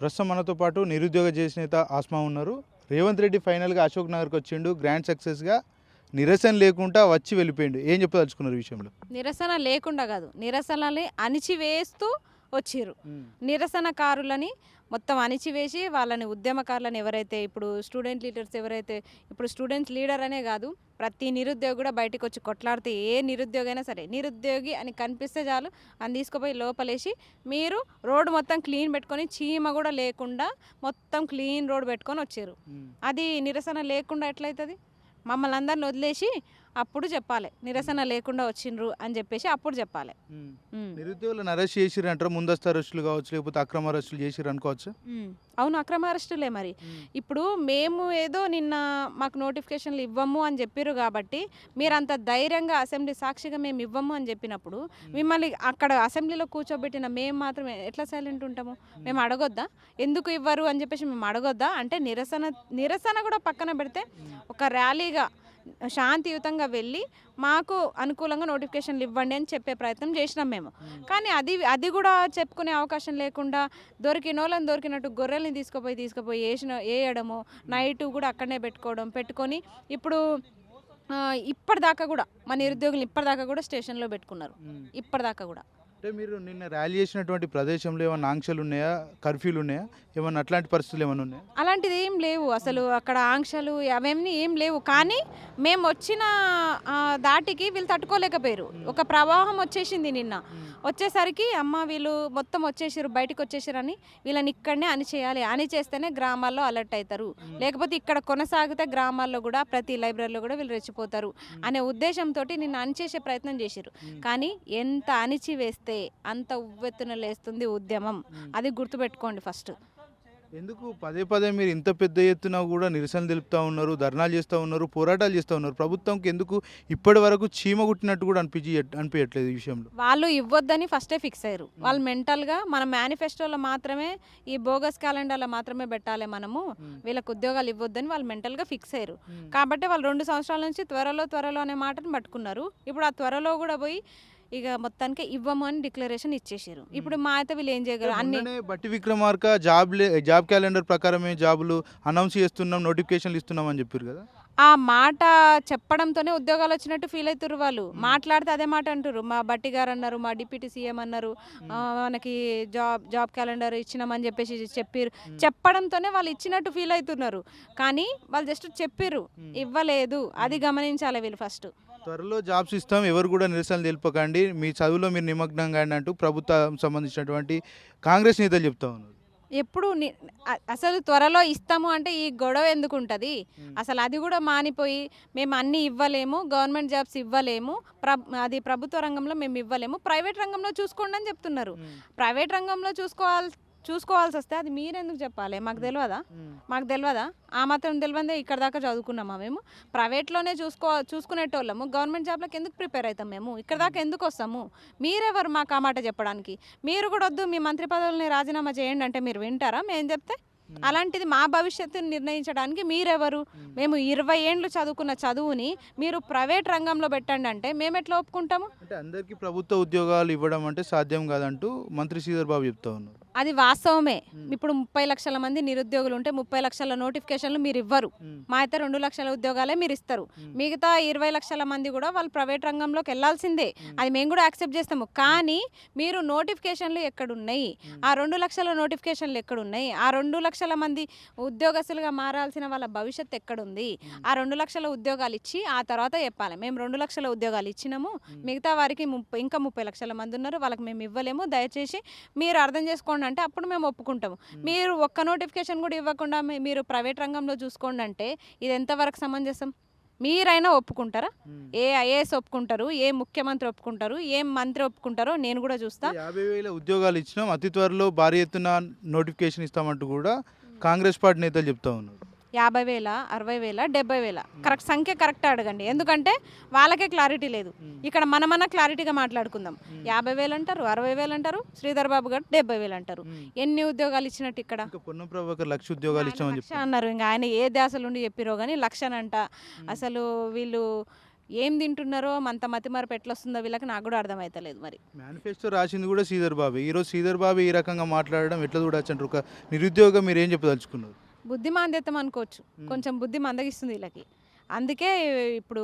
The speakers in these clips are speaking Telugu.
ప్రస్తుతం మనతో పాటు నిరుద్యోగ చేసినేత ఆస్మా ఉన్నారు. రేవంత్ రెడ్డి ఫైనల్గా అశోక్ నగర్కి వచ్చిండు. గ్రాండ్ సక్సెస్గా నిరసన లేకుండా వచ్చి వెళ్ళిపోయిండు. ఏం చెప్పదలుచుకున్నారు ఈ విషయంలో? నిరసన లేకుండా కాదు. నిరసనని అణిచివేస్తూ వచ్చిర్రు నిరసనకారులని మొత్తం అణిచివేసి వాళ్ళని ఉద్యమకారులను ఎవరైతే ఇప్పుడు స్టూడెంట్ లీడర్స్ ఎవరైతే ఇప్పుడు స్టూడెంట్స్ లీడర్ అనే కాదు ప్రతి నిరుద్యోగి కూడా బయటకు వచ్చి కొట్లాడితే ఏ నిరుద్యోగి అయినా సరే నిరుద్యోగి అని కనిపిస్తే చాలు. అని తీసుకుపోయి లోపలేసి మీరు రోడ్డు మొత్తం క్లీన్ పెట్టుకొని చీమ కూడా లేకుండా మొత్తం క్లీన్ రోడ్ పెట్టుకొని వచ్చారు. అది నిరసన లేకుండా ఎట్లయితుంది? మమ్మల్ని అందరిని వదిలేసి అప్పుడు చెప్పాలి. నిరసన లేకుండా వచ్చిండ్రు అని చెప్పేసి అప్పుడు చెప్పాలి. నిరుద్యోగులను అరెస్ట్ చేసిరు అంటారు? ముందస్తు అరెస్టులు కావచ్చు లేకపోతే అక్రమ అరెస్టులు చేసిరు అనుకోవచ్చు. అవును అక్రమ అరెస్టులే మరి. ఇప్పుడు మేము ఏదో నిన్న మాకు నోటిఫికేషన్లు ఇవ్వము అని చెప్పారు కాబట్టి మీరు అంత ధైర్యంగా అసెంబ్లీ సాక్షిగా మేము ఇవ్వము అని చెప్పినప్పుడు మిమ్మల్ని అక్కడ అసెంబ్లీలో కూర్చోబెట్టిన మేము మాత్రమే ఎట్లా సైలెంట్ ఉంటాము? మేము. అడగొద్దా? ఎందుకు ఇవ్వరు అని చెప్పేసి మేము అడగొద్దా? అంటే నిరసన నిరసన కూడా పక్కన పెడితే ఒక ర్యాలీగా శాంతియుతంగా వెళ్ళి మాకు అనుకూలంగా నోటిఫికేషన్లు ఇవ్వండి అని చెప్పే ప్రయత్నం చేసినాం మేము. కానీ అది అది కూడా చెప్పుకునే అవకాశం లేకుండా దొరికిన వాళ్ళని దొరికినట్టు గొర్రెల్ని తీసుకుపోయి తీసుకుపోయి వేసిన వేయడము నైట్ కూడా అక్కడనే పెట్టుకోవడం పెట్టుకొని ఇప్పుడు ఇప్పటిదాకా కూడా మా నిరుద్యోగులు ఇప్పటిదాకా కూడా స్టేషన్లో పెట్టుకున్నారు. ఇప్పటిదాకా కూడా. అంటే మీరు నిన్న ర్యాలీ చేసినటువంటి ప్రదేశంలో ఏమైనా ఆంక్షలు ఉన్నాయా? కర్ఫ్యూలు ఉన్నాయా? ఏమైనా అట్లాంటి పరిస్థితులు ఏమైనా ఉన్నాయా? అలాంటిది ఏం లేవు. అసలు అక్కడ ఆంక్షలు అవేమి ఏం లేవు. కానీ మేము వచ్చిన దాటికి వీళ్ళు తట్టుకోలేకపోయారు. ఒక ప్రవాహం వచ్చేసింది నిన్న. వచ్చేసరికి అమ్మ వీళ్ళు మొత్తం వచ్చేసారు బయటకు వచ్చేసారని వీళ్ళని ఇక్కడనే అని చేయాలి అని చేస్తేనే గ్రామాల్లో అలర్ట్ అవుతారు లేకపోతే ఇక్కడ కొనసాగితే గ్రామాల్లో కూడా ప్రతి లైబ్రరీలో కూడా వీళ్ళు రెచ్చిపోతారు అనే ఉద్దేశంతో నిన్న అణిచేసే ప్రయత్నం చేశారు కానీ ఎంత అణిచి వేస్తే అంత ఉవ్వెత్తున లేస్తుంది ఉద్యమం. అది గుర్తుపెట్టుకోండి ఫస్ట్. ఎందుకు? పదే పదే మీరు ఇంత పెద్ద ఎత్తున కూడా నిరసన తెలుపుతా ఉన్నారు ధర్నాలు చేస్తూ ఉన్నారు పోరాటాలు చేస్తూ ఉన్నారు. ప్రభుత్వంకి ఎందుకు ఇప్పటి వరకు చీమ కుట్టినట్టు కూడా అనిపించి అనిపించట్లేదు ఈ విషయంలో? వాళ్ళు ఇవ్వొద్దని ఫస్టే ఫిక్స్ అయ్యారు. వాళ్ళు మెంటల్గా మన మేనిఫెస్టోలో మాత్రమే ఈ బోగస్ క్యాలెండర్లో మాత్రమే పెట్టాలి మనము. వీళ్ళకి ఉద్యోగాలు ఇవ్వొద్దని వాళ్ళు మెంటల్గా ఫిక్స్ అయ్యారు. కాబట్టి వాళ్ళు రెండు సంవత్సరాల నుంచి త్వరలో త్వరలో అనే మాటను పట్టుకున్నారు. ఇప్పుడు ఆ త్వరలో కూడా పోయి ఇక మొత్తానికి ఇవ్వము అని డిక్లరేషన్ ఇచ్చేసారు ఇప్పుడు మా అయితే వీళ్ళు ఏం చేయగలరు? అన్ని బట్టి విక్రమార్క జాబ్ జాబ్ క్యాలెండర్ ప్రకారమే జాబులు అనౌన్స్ చేస్తున్నాం నోటిఫికేషన్లు ఇస్తున్నాం అని చెప్పారు కదా. ఆ మాట చెప్పడంతోనే ఉద్యోగాలు వచ్చినట్టు ఫీల్ అవుతారు వాళ్ళు. మాట్లాడితే అదే మాట అంటారు మా బట్టి గారు అన్నారు మా డిప్యూటీ సీఎం అన్నారు మనకి జాబ్ జాబ్ క్యాలెండర్ ఇచ్చినామని చెప్పేసి చెప్పారు చెప్పడంతోనే వాళ్ళు ఇచ్చినట్టు ఫీల్ అవుతున్నారు. కానీ వాళ్ళు జస్ట్ చెప్పారు ఇవ్వలేదు. అది గమనించాలి వీళ్ళు ఫస్ట్ త్వరలో జాబ్స్ ఇస్తాం ఎవరు కూడా నిరసన తెలుపకండి. మీ చదువులో మీరు నిమగ్నం కాండి అంటూ ప్రభుత్వం సంబంధించినటువంటి కాంగ్రెస్ నేతలు చెప్తా ఉన్నారు. ఎప్పుడు అసలు త్వరలో ఇస్తాము అంటే ఈ గొడవ ఎందుకు ఉంటుంది? అసలు అది కూడా మానిపోయి మేము అన్ని ఇవ్వలేము గవర్నమెంట్ జాబ్స్ ఇవ్వలేము ప్ర అది ప్రభుత్వ రంగంలో మేము ఇవ్వలేము. ప్రైవేట్ రంగంలో చూసుకోండి అని చెప్తున్నారు. ప్రైవేట్ రంగంలో చూసుకోవాలి చూసుకోవాల్సి వస్తే అది మీరెందుకు చెప్పాలి? మాకు తెలియదా మాకు తెలియదా ఆ మాత్రం తెలియదే ఇక్కడ దాకా చదువుకున్నామా మేము? ప్రైవేట్లోనే చూసుకో చూసుకునేటోళ్ళము. గవర్నమెంట్ జాబ్లకు ఎందుకు ప్రిపేర్ అవుతాం మేము? ఇక్కడ దాకా ఎందుకు వస్తాము? మీరెవరు మాకు ఆ మాట చెప్పడానికి? మీరు కూడా వద్దు మీ మంత్రి పదవుల్ని రాజీనామా చేయండి అంటే మీరు వింటారా? మేము చెప్తే అలాంటిది మా భవిష్యత్తుని నిర్ణయించడానికి మీరెవరు? మేము. ఇరవై ఏండ్లు చదువుకున్న చదువుని మీరు ప్రైవేట్ రంగంలో పెట్టండి అంటే మేము ఎట్లా ఒప్పుకుంటాము? అంటే అందరికీ ప్రభుత్వ ఉద్యోగాలు ఇవ్వడం అంటే సాధ్యం కాదంటూ మంత్రి శ్రీధర్ బాబు చెప్తా ఉన్నారు. అది వాస్తవమే. ఇప్పుడు ముప్పై లక్షల మంది నిరుద్యోగులు ఉంటే ముప్పై లక్షల నోటిఫికేషన్లు మీరు ఇవ్వరు. మా అయితే రెండు లక్షల ఉద్యోగాలే మీరు ఇస్తారు. మిగతా ఇరవై లక్షల మంది కూడా వాళ్ళు ప్రైవేట్ రంగంలోకి వెళ్ళాల్సిందే. అది మేము కూడా యాక్సెప్ట్ చేస్తాము. కానీ మీరు నోటిఫికేషన్లు ఎక్కడున్నాయి? ఆ రెండు లక్షల నోటిఫికేషన్లు ఎక్కడున్నాయి? ఆ రెండు లక్షల మంది ఉద్యోగస్తులుగా మారాల్సిన వాళ్ళ భవిష్యత్తు ఎక్కడుంది? ఆ రెండు లక్షల ఉద్యోగాలు ఇచ్చి ఆ తర్వాత చెప్పాలి. మేము రెండు లక్షల ఉద్యోగాలు ఇచ్చినాము. మిగతా వారికి ముప్పై ఇంకా ముప్పై లక్షల మంది ఉన్నారు. వాళ్ళకి మేము ఇవ్వలేము. దయచేసి మీరు అర్థం చేసుకోండి అంటే అప్పుడు మేము ఒప్పుకుంటాము. మీరు ఒక్క నోటిఫికేషన్ కూడా ఇవ్వకుండా మీరు ప్రైవేట్ రంగంలో చూసుకోండి అంటే ఇది ఎంతవరకు సమంజసం? మీరైనా ఒప్పుకుంటారా? ఏ ఐఏఎస్ ఒప్పుకుంటారు? ఏ ముఖ్యమంత్రి ఒప్పుకుంటారు? ఏ మంత్రి ఒప్పుకుంటారో నేను కూడా చూస్తా. యాభై వేల ఉద్యోగాలు ఇచ్చినాం అతి త్వరలో భారీ ఎత్తున నోటిఫికేషన్ ఇస్తామంటూ కూడా కాంగ్రెస్ పార్టీ నేతలు చెప్తా ఉన్నారు. యాభై వేల అరవై వేల డెబ్బై వేల. కరెక్ట్ సంఖ్య కరెక్ట్ అడగండి. ఎందుకంటే వాళ్ళకే క్లారిటీ లేదు. ఇక్కడ మనమన్నా క్లారిటీగా మాట్లాడుకుందాం. యాభై వేలు అంటారు అరవై వేలు అంటారు శ్రీధర్ బాబు గారు డెబ్బై వేలు అంటారు ఎన్ని ఉద్యోగాలు ఇచ్చినట్టు ఇక్కడ? లక్ష ఉద్యోగాలు ఇచ్చామని అన్నారు. ఇంకా ఆయన ఏ ఉండి చెప్పిరో కానీ లక్షనంట. అసలు వీళ్ళు ఏం తింటున్నారో అంత మతిమరపు ఎట్లా వస్తుందో వీళ్ళకి నాకు కూడా అర్థమవుతలేదు మరి. మేనిఫెస్టో రాసింది కూడా శ్రీధర్ బాబు. ఈరోజు శ్రీధర్ బాబు ఈ రకంగా మాట్లాడడం ఎట్లా చూడొచ్చు అంటారు ఒక నిరుద్యోగం మీరు ఏం చెప్పదలుచుకున్నారు? బుద్ధి మాంద్యతం అనుకోవచ్చు కొంచెం బుద్ధి మందగిస్తుంది వీళ్ళకి. అందుకే ఇప్పుడు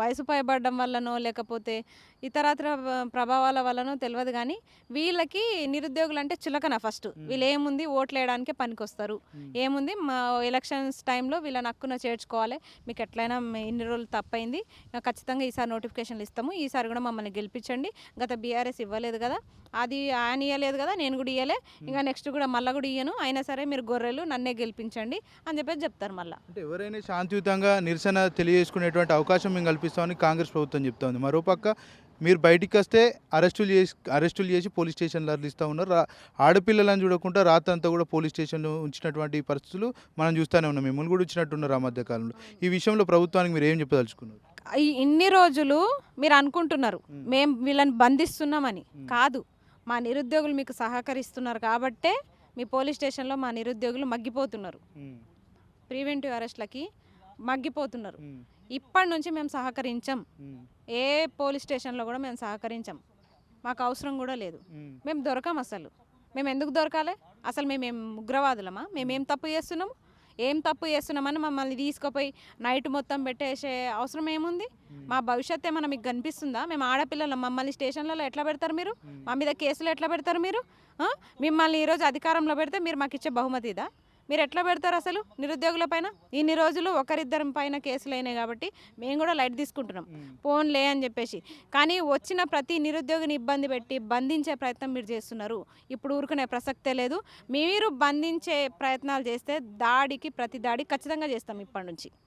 వయసు పైబడడం వల్లనో లేకపోతే ఇతరత్ర ప్రభావాల వల్లనో తెలియదు కానీ వీళ్ళకి నిరుద్యోగులు అంటే చులకన ఫస్ట్. వీళ్ళు ఏముంది ఓట్లు వేయడానికే పనికొస్తారు ఏముంది మా ఎలక్షన్స్ టైంలో వీళ్ళని హక్కున చేర్చుకోవాలి. మీకు ఎట్లయినా ఇన్ని రోజులు తప్పైంది. ఖచ్చితంగా ఈసారి నోటిఫికేషన్లు ఇస్తాము. ఈసారి కూడా మమ్మల్ని గెలిపించండి. గత బీఆర్ఎస్ ఇవ్వలేదు కదా. అది ఆయన ఇవ్వలేదు కదా నేను కూడా ఇవ్వలే ఇంకా నెక్స్ట్ కూడా మళ్ళీ కూడా ఇయ్యను. అయినా సరే మీరు గొర్రెలు నన్నే గెలిపించండి అని చెప్పేసి చెప్తారు మళ్ళీ. అంటే ఎవరైనా శాంతియుతంగా నిరసన తెలియజేసుకునేటువంటి అవకాశం మేము కల్పిస్తామని కాంగ్రెస్ ప్రభుత్వం చెప్తా ఉంది మరోపక్క మీరు బయటికి వస్తే అరెస్టులు చేసి అరెస్టులు చేసి పోలీస్ స్టేషన్లో ఇస్తూ ఉన్నారు. ఆడపిల్లలను చూడకుండా రాత్రంతా కూడా పోలీస్ స్టేషన్లో ఉంచినటువంటి పరిస్థితులు మనం చూస్తూనే ఉన్నాం. మిమ్మల్ని కూడా ఇచ్చినట్టున్నారు ఆ మధ్య కాలంలో. ఈ విషయంలో ప్రభుత్వానికి మీరు ఏం చెప్పదలుచుకున్నారు? ఈ ఇన్ని రోజులు మీరు అనుకుంటున్నారు. మ్మ్. మేము వీళ్ళని బంధిస్తున్నామని. కాదు. మా నిరుద్యోగులు మీకు సహకరిస్తున్నారు కాబట్టే మీ పోలీస్ స్టేషన్లో మా నిరుద్యోగులు మగ్గిపోతున్నారు. ప్రివెంటివ్ అరెస్ట్లకి మగ్గిపోతున్నారు. ఇప్పటి నుంచి మేము సహకరించం. ఏ పోలీస్ స్టేషన్లో కూడా మేము సహకరించం. మాకు అవసరం కూడా లేదు. మేము దొరకం అసలు. మేము ఎందుకు దొరకాలి? అసలు మేము ఏం ఉగ్రవాదులమా? మేము ఏం తప్పు చేస్తున్నాము ఏం తప్పు చేస్తున్నామని మమ్మల్ని తీసుకుపోయి నైట్ మొత్తం పెట్టేసే అవసరం ఏముంది? మా భవిష్యత్ ఏమైనా మీకు కనిపిస్తుందా? మేము ఆడపిల్లలు. మమ్మల్ని స్టేషన్లలో ఎట్లా పెడతారు మీరు? మా మీద కేసులు ఎట్లా పెడతారు మీరు? మిమ్మల్ని ఈరోజు అధికారంలో పెడితే మీరు మాకు ఇచ్చే బహుమతి ఇదా? మీరు ఎట్లా పెడతారు అసలు? నిరుద్యోగుల పైన? ఇన్ని రోజులు ఒకరిద్దరి పైన కేసులు అయినాయి కాబట్టి మేము కూడా లైట్ తీసుకుంటున్నాం. ఫోన్లే అని చెప్పేసి. కానీ వచ్చిన ప్రతి నిరుద్యోగిని ఇబ్బంది పెట్టి బంధించే ప్రయత్నం మీరు చేస్తున్నారు. ఇప్పుడు ఊరుకునే ప్రసక్తే లేదు. మీరు బంధించే ప్రయత్నాలు చేస్తే దాడికి ప్రతి దాడి ఖచ్చితంగా చేస్తాం ఇప్పటి నుంచి.